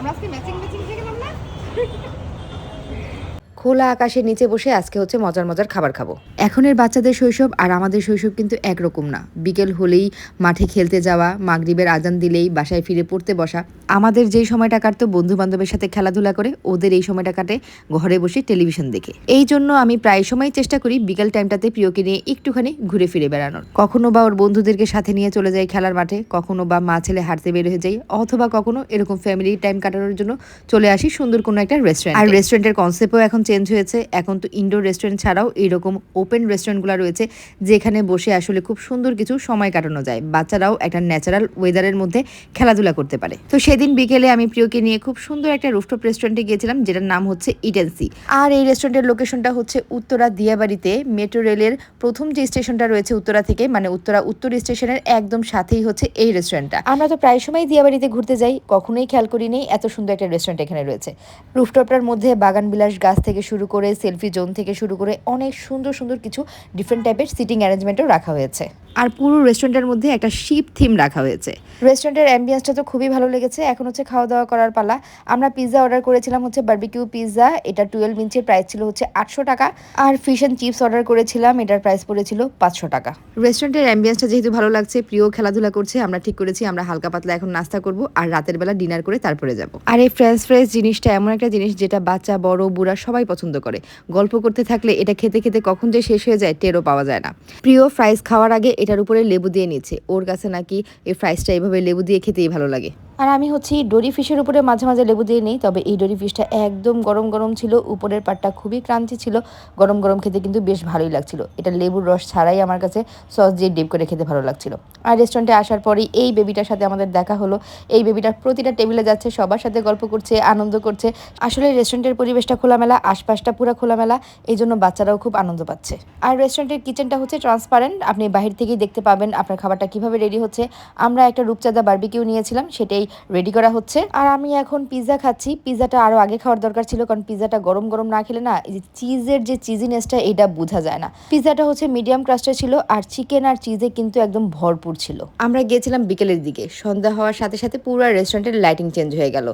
আমরা আজকে matching matching খেয়ে গেলাম না? খোলা আকাশের নিচে বসে আজকে হচ্ছে মজার মজার খাবার খাব। এখনের বাচ্চাদের শৈশব আর আমাদের শৈশব কিন্তু একরকম না। বিকেল হলেই মাঠে খেলতে যাওয়া মাগরিবের আজান দিলেই বাসায় ফিরে পড়তে বসা। আমাদের যেই সময়টা কাটতো বন্ধু বান্ধবের সাথে খেলাধুলা করে ওদের এই সময়টা কাটে ঘরে বসে টেলিভিশন দেখে। এই জন্য আমি প্রায় সময় চেষ্টা করি বিকেল টাইমটাতে প্রিয়কে নিয়ে একটুখানি ঘুরে ফিরে বেড়ানোর। কখনো বা ওর বন্ধুদেরকে সাথে নিয়ে চলে যাই খেলার মাঠে কখনো বা মা ছেলে হাঁটতে বের হয়ে যাই অথবা কখনো এরকম ফ্যামিলি টাইম কাটানোর জন্য চলে আসি সুন্দর কোনো একটা রেস্টুরেন্ট আর রেস্টুরেন্টের কনসেপ্টও এখন চেঞ্জ হয়েছে। এখন তো ইনডোর রেস্টুরেন্ট ছাড়াও এরকম ওপেন রেস্টুরেন্টগুলো রয়েছে, যেখানে বসে আসলে খুব সুন্দর কিছু সময় কাটানো যায়। বাচ্চারাও একটা ন্যাচারাল ওয়েদারের মধ্যে খেলাধুলা করতে পারে। তো সেদিন বিকেলে আমি প্রিয়কে নিয়ে খুব সুন্দর একটা রুফটপ রেস্টুরেন্টে গিয়েছিলাম, যেটার নাম হচ্ছে ইটেন্সি আর এই রেস্টুরেন্টের লোকেশনটা হচ্ছে উত্তরা দিয়াবাড়িতে। মেট্রো রেলের প্রথম যে স্টেশনটা রয়েছে উত্তরা থেকে মানে উত্তরা উত্তর স্টেশনের একদম সাথেই হচ্ছে এই রেস্টুরেন্টটা আমরা তো প্রায় সময় দিয়াবাড়িতে ঘুরতে যাই, কখনোই খেয়াল করিনি এত সুন্দর একটা রেস্টুরেন্ট এখানে রয়েছে। রুফটপটার মধ্যে বাগান বিলাস গাছ থেকে শুরু করে সেলফি জোন থেকে শুরু করে অনেক সুন্দর সুন্দর কিছু ডিফারেন্ট টাইপের সিটিং অ্যারেঞ্জমেন্টও রাখা হয়েছে। আর পুরো রেস্টুরেন্টের মধ্যে একটা শিপ থিম রাখা হয়েছে। রেস্টুরেন্টের অ্যাম্বিয়েন্সটা তো খুবই ভালো লেগেছে। এখন হচ্ছে খাওয়া দাওয়া করার পালা। আমরা পিৎজা অর্ডার করেছিলাম হচ্ছে বার্বিকিউ পিৎজা এটা টুয়েলভ ইঞ্চের প্রাইস ছিল হচ্ছে আটশো টাকা। আর ফিশ অ্যান্ড চিপস অর্ডার করেছিলাম। এটার প্রাইস পড়েছিল পাঁচশো টাকা। রেস্টুরেন্টের অ্যাম্বিয়েন্সটা যেহেতু ভালো লাগছে প্রিয় খেলাধুলা করছে আমরা ঠিক করেছি। আমরা হালকা পাতলা এখন নাস্তা করব আর রাতের বেলা ডিনার করে তারপরে যাব। আর এই ফ্রেঞ্চ ফ্রাইজ জিনিসটা এমন একটা জিনিস যেটা বাচ্চা বড় বুড়া সবাই পছন্দ করে। গল্প করতে থাকলে এটা খেতে খেতে কখন যে শেষ হয়ে যায় টেরও পাওয়া যায় না। প্রিয় ফ্রাইস খাওয়ার আগে এটার উপরে লেবু দিয়ে নিচ্ছে। ওর কাছে নাকি এই ফ্রাইসটা এইভাবে লেবু দিয়ে খেতেই ভালো লাগে। আর আমি হচ্ছে এই ডোরি ফিশের উপরে মাঝে মাঝে লেবু দিয়ে নিই, তবে এই ডোরি ফিশটা একদম গরম গরম ছিল, উপরের পাটটা খুবই ক্রাঞ্চি ছিল, গরম গরম খেতে কিন্তু বেশ ভালোই লাগছিল। এটা লেবুর রস ছাড়াই আমার কাছে সস দিয়ে ডিপ করে খেতে ভালো লাগছিল। আর রেস্টুরেন্টে আসার পরেই এই বেবিটার সাথে আমাদের দেখা হলো। এই বেবিটার প্রতিটা টেবিলে যাচ্ছে, সবার সাথে গল্প করছে, আনন্দ করছে। আসলে রেস্টুরেন্টের পরিবেশটা খোলামেলা, আশপাশটা পুরো খোলামেলা এই জন্য বাচ্চারাও খুব আনন্দ পাচ্ছে। আর রেস্টুরেন্টের কিচেনটা হচ্ছে ট্রান্সপারেন্ট আপনি বাহির থেকেই দেখতে পাবেন আপনার খাবারটা কীভাবে রেডি হচ্ছে। আমরা একটা রূপচাঁদা বার্বিকিউ নিয়েছিলাম, সেটাই রেডি করা হচ্ছে। আর আমি এখন পিৎজা খাচ্ছি। পিৎজাটা আরও আগে খাওয়ার দরকার ছিল, কারণ পিৎজাটা গরম গরম না খেলে না এই যে চিজের যে চিজিনেসটা এটা বোঝা যায় না। পিৎজাটা হচ্ছে মিডিয়াম ক্রাস্টে ছিল, আর চিকেন আর চিজে কিন্তু একদম ভরপুর ছিল। আমরা গিয়েছিলাম বিকেলের দিকে। সন্ধ্যা হওয়ার সাথে সাথে পুরো রেস্টুরেন্টের লাইটিং চেঞ্জ হয়ে গেল।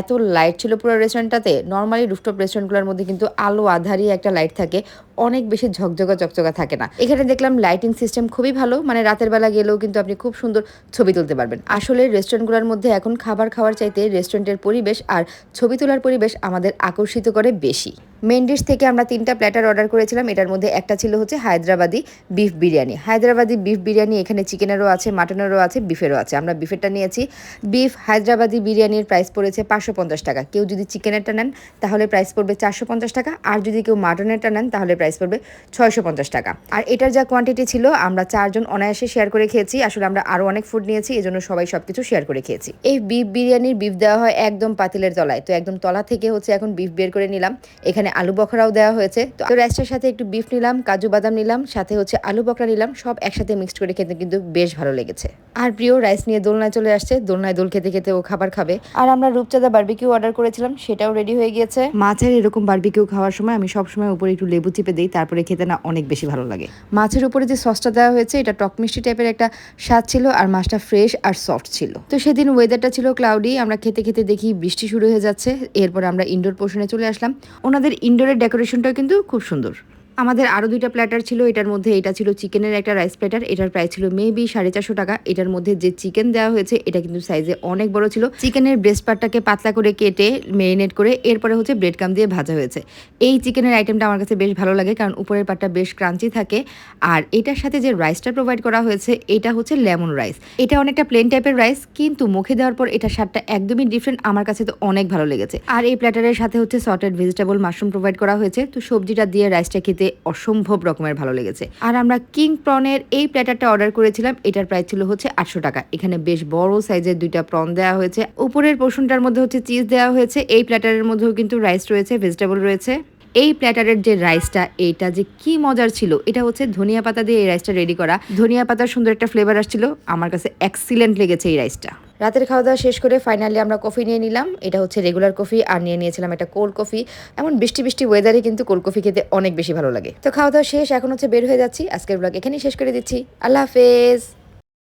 এত লাইট ছিল পুরো রেস্টুরেন্টটাতে নর্মালি রুফটপ রেস্টুরেন্টগুলোর মধ্যে কিন্তু আলো আধারই একটা লাইট থাকে। অনেক বেশি ঝকঝকা চকচকা থাকে না। এখানে দেখলাম লাইটিং সিস্টেম খুবই ভালো। মানে রাতের বেলা গেলেও কিন্তু আপনি খুব সুন্দর ছবি তুলতে পারবেন। আসলে রেস্টুরেন্টগুলোর মধ্যে এখন খাবার খাওয়ার চাইতে রেস্টুরেন্টের পরিবেশ আর ছবি তোলার পরিবেশ আমাদের আকর্ষিত করে বেশি। মেন ডিশ থেকে আমরা তিনটা প্ল্যাটার অর্ডার করেছিলাম। এটার মধ্যে একটা ছিল হচ্ছে হায়দ্রাবাদি বিফ বিরিয়ানি। হায়দ্রাবাদি বিফ বিরিয়ানি, এখানে চিকেনেরও আছে মাটনেরও আছে বিফেরও আছে। আমরা বিফেরটা নিয়েছি। বিফ হায়দ্রাবাদি বিরিয়ানির প্রাইস পড়েছে পাঁচশো পঞ্চাশ টাকা। কেউ যদি চিকেনেরটা নেন, তাহলে প্রাইস পড়বে চারশো পঞ্চাশ টাকা। আর যদি কেউ মাটনেরটা নেন, তাহলে প্রাইস পড়বে ছয়শো পঞ্চাশ টাকা। আর এটার যা কোয়ান্টিটি ছিল, আমরা চারজন অনায়াসে শেয়ার করে খেয়েছি। আসলে আমরা আরও অনেক ফুড নিয়েছি এই জন্য সবাই সব কিছু শেয়ার করে খেয়েছি। এই বিফ বিরিয়ানির বিফ দেওয়া হয় একদম পাতিলের তলায়। তো একদম তলা থেকে হচ্ছে এখন বিফ বের করে নিলাম। এখানে আলু বখরাও দেওয়া হয়েছে। তো রাইসটার সাথে একটু বিফ নিলাম কাজু বাদাম নিলাম সাথে হচ্ছে আলু বকরা নিলাম সব একসাথে মিক্সড করে খেতে কিন্তু বেশ ভালো লেগেছে। আর প্রিয় রাইস নিয়ে দোলনায় চলে আসছে দোলনায় দোল খেতে খেতে ও খাবার খাবে। আর আমরা রূপচাঁদা বার্বিকিউ অর্ডার করেছিলাম সেটাও রেডি হয়ে গিয়েছে। মাছের এরকম বার্বিকিউ খাওয়ার সময় আমি সবসময় উপরে একটু লেবু চিপে দিই তারপরে খেতে না অনেক বেশি ভালো লাগে। মাছের উপরে যে সসটা দেওয়া হয়েছে এটা টক মিষ্টি টাইপের একটা স্বাদ ছিল আর মাছটা ফ্রেশ আর সফট ছিল। তো সেদিন ওয়েদারটা ছিল ক্লাউডি আমরা খেতে খেতে দেখি বৃষ্টি শুরু হয়ে যাচ্ছে এরপর আমরা ইনডোর পোর্শনে চলে আসলাম। ওনাদের ইনডোরের ডেকোরেশনটাও কিন্তু খুব সুন্দর। আমাদের আরও দুইটা প্ল্যাটার ছিল, এটার মধ্যে এটা ছিল চিকেনের একটা রাইস প্ল্যাটার এটার প্রাইস ছিল মেবি সাড়ে চারশো টাকা। এটার মধ্যে যে চিকেন দেওয়া হয়েছে, এটা কিন্তু সাইজে অনেক বড় ছিল। চিকেনের ব্রেস্ট পার্টটাকে পাতলা করে কেটে মেরিনেট করে এরপরে হচ্ছে ব্রেড কাম দিয়ে ভাজা হয়েছে। এই চিকেনের আইটেমটা আমার কাছে বেশ ভালো লাগে, কারণ উপরের পার্টটা বেশ ক্রাঞ্চি থাকে। আর এটার সাথে যে রাইসটা প্রোভাইড করা হয়েছে, এটা হচ্ছে লেমন রাইস এটা অনেকটা প্লেন টাইপের রাইস কিন্তু মুখে দেওয়ার পর এটা স্বাদটা একদমই ডিফারেন্ট আমার কাছে তো অনেক ভালো লেগেছে। আর এই প্ল্যাটারের সাথে হচ্ছে সটেড ভেজিটেবল মাশরুম প্রোভাইড করা হয়েছে। তো সবজিটা দিয়ে রাইসটা খেতে অসম্ভব রকমের ভালো লেগেছে। আর আমরা কিং প্রনের এই প্ল্যাটারটা অর্ডার করেছিলাম, এটার প্রাইস ছিল হচ্ছে আটশো টাকা। এখানে বেশ বড় সাইজের দুইটা প্রন দেওয়া হয়েছে। উপরের পোর্শনটার মধ্যে হচ্ছে চিজ দেওয়া হয়েছে। এই প্ল্যাটারের মধ্যেও কিন্তু রাইস রয়েছে, ভেজিটেবল রয়েছে। এই প্ল্যাটারের যে রাইসটা এটা যে কি মজার ছিল, এটা হচ্ছে ধনিয়া পাতা দিয়ে এই রাইসটা রেডি করা। ধনিয়া পাতার সুন্দর একটা ফ্লেভার আসছিল, আমার কাছে এক্সিলেন্ট লেগেছে এই রাইসটা। রাতের খাওয়া দাওয়া শেষ করে ফাইনালি আমরা কফি নিয়ে নিলাম। এটা হচ্ছে রেগুলার কফি আর নিয়ে নিয়েছিলাম একটা কোল্ড কফি এমন বৃষ্টি বৃষ্টি ওয়েদারে কিন্তু কোল্ড কফি খেতে অনেক বেশি ভালো লাগে। তো খাওয়া দাওয়া শেষ, এখন হচ্ছে বের হয়ে যাচ্ছি। আজকের ব্লগ এখানেই শেষ করে দিচ্ছি। আল্লাহ হাফেজ।